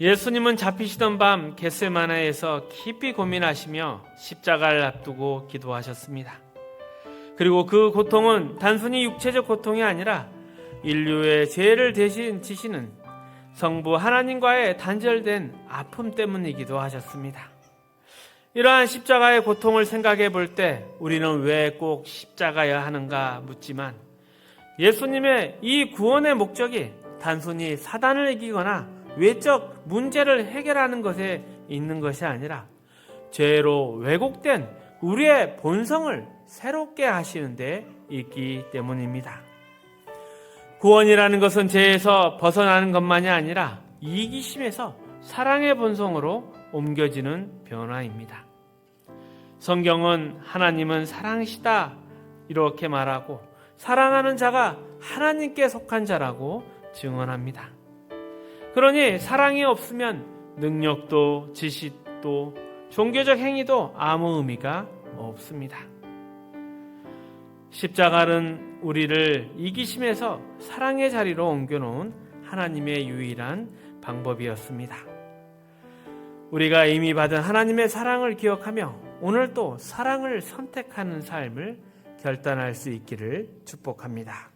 예수님은 잡히시던 밤 겟세마나에서 깊이 고민하시며 십자가를 앞두고 기도하셨습니다. 그리고 그 고통은 단순히 육체적 고통이 아니라 인류의 죄를 대신 지시는 성부 하나님과의 단절된 아픔 때문이기도 하셨습니다. 이러한 십자가의 고통을 생각해 볼 때 우리는 왜 꼭 십자가야 하는가 묻지만 예수님의 이 구원의 목적이 단순히 사단을 이기거나 외적 문제를 해결하는 것에 있는 것이 아니라 죄로 왜곡된 우리의 본성을 새롭게 하시는 데 있기 때문입니다. 구원이라는 것은 죄에서 벗어나는 것만이 아니라 이기심에서 사랑의 본성으로 옮겨지는 변화입니다. 성경은 하나님은 사랑이시다 이렇게 말하고 사랑하는 자가 하나님께 속한 자라고 증언합니다. 그러니 사랑이 없으면 능력도 지식도 종교적 행위도 아무 의미가 없습니다. 십자가는 우리를 이기심에서 사랑의 자리로 옮겨놓은 하나님의 유일한 방법이었습니다. 우리가 이미 받은 하나님의 사랑을 기억하며 오늘 또 사랑을 선택하는 삶을 결단할 수 있기를 축복합니다.